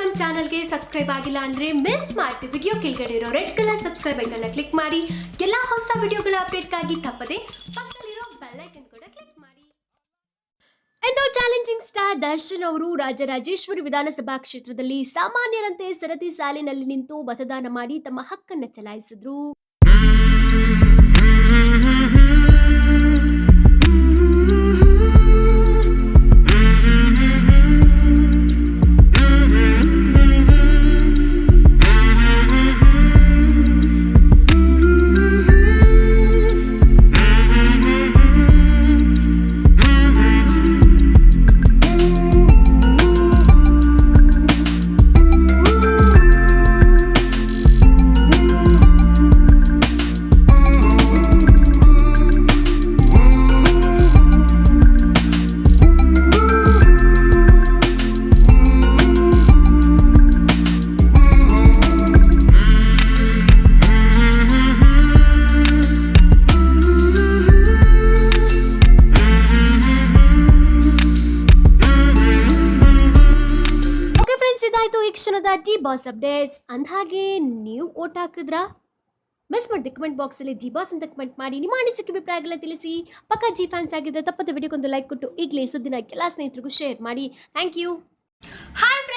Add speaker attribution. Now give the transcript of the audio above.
Speaker 1: ನಮ್ಮ ಚಾನಲ್ಗೆ ಸಬ್ಸ್ಕ್ರೈಬ್ ಆಗಿಲ್ಲ ಅಂದ್ರೆ ಮಿಸ್ ಮಾಡ್ತೀವಿ ವಿಡಿಯೋ ಕೆಳಗಡೆ ಇರೋ ರೆಡ್ ಕಲರ್ ಸಬ್ಸ್ಕ್ರೈಬ್ ಐಕನ್ನ ಕ್ಲಿಕ್ ಮಾಡಿ. ಎಲ್ಲಾ ಹೊಸ ವಿಡಿಯೋಗಳ ಅಪ್ಡೇಟ್ಗಾಗಿ ತಪ್ಪದೆ ಪಕ್ಕದಲ್ಲಿರೋ ಬೆಲ್ ಐಕನ್ ಕೂಡ ಕ್ಲಿಕ್ ಮಾಡಿ. ಎಂದು ಚಾಲೆಂಜಿಂಗ್ ಸ್ಟಾರ್ ದರ್ಶನ್ ಅವರು ರಾಜರಾಜೇಶ್ವರಿ ವಿಧಾನಸಭಾ ಕ್ಷೇತ್ರದಲ್ಲಿ ಸಾಮಾನ್ಯರಂತೆ ಸರತಿ ಸಾಲಿನಲ್ಲಿ ನಿಂತು ಮತದಾನ ಮಾಡಿ ತಮ್ಮ ಹಕ್ಕನ್ನು ಚಲಾಯಿಸಿದ್ರು. ಇದಾಯ್ತು ಈ ಕ್ಷಣದ ಡಿ ಬಾಸ್ ಅಪ್ಡೇಟ್ಸ್. ಅಂದಾಗೆ ನೀವು ಓಟ್ ಹಾಕಿದ್ರಾ? ಮಿಸ್ ಮಾಡಿದೆ ಕಮೆಂಟ್ ಬಾಕ್ಸಲ್ಲಿ ಡಿ ಬಾಸ್ ಅಂತ ಕಮೆಂಟ್ ಮಾಡಿ ನಿಮ್ಮ ಅನಿಸಿಕೆ ಅಭಿಪ್ರಾಯಗಳ ತಿಳಿಸಿ. ಪಕ್ಕ ಜಿ ಫ್ಯಾನ್ಸ್ ಆಗಿದ್ರೆ ತಪ್ಪದ ವಿಡಿಯೋಗೊಂದು ಲೈಕ್ ಕೊಟ್ಟು ಈಗಲೇ ಸುದ್ದಿನ ಎಲ್ಲ ಸ್ನೇಹಿತರಿಗೂ ಶೇರ್ ಮಾಡಿ. Thank you hi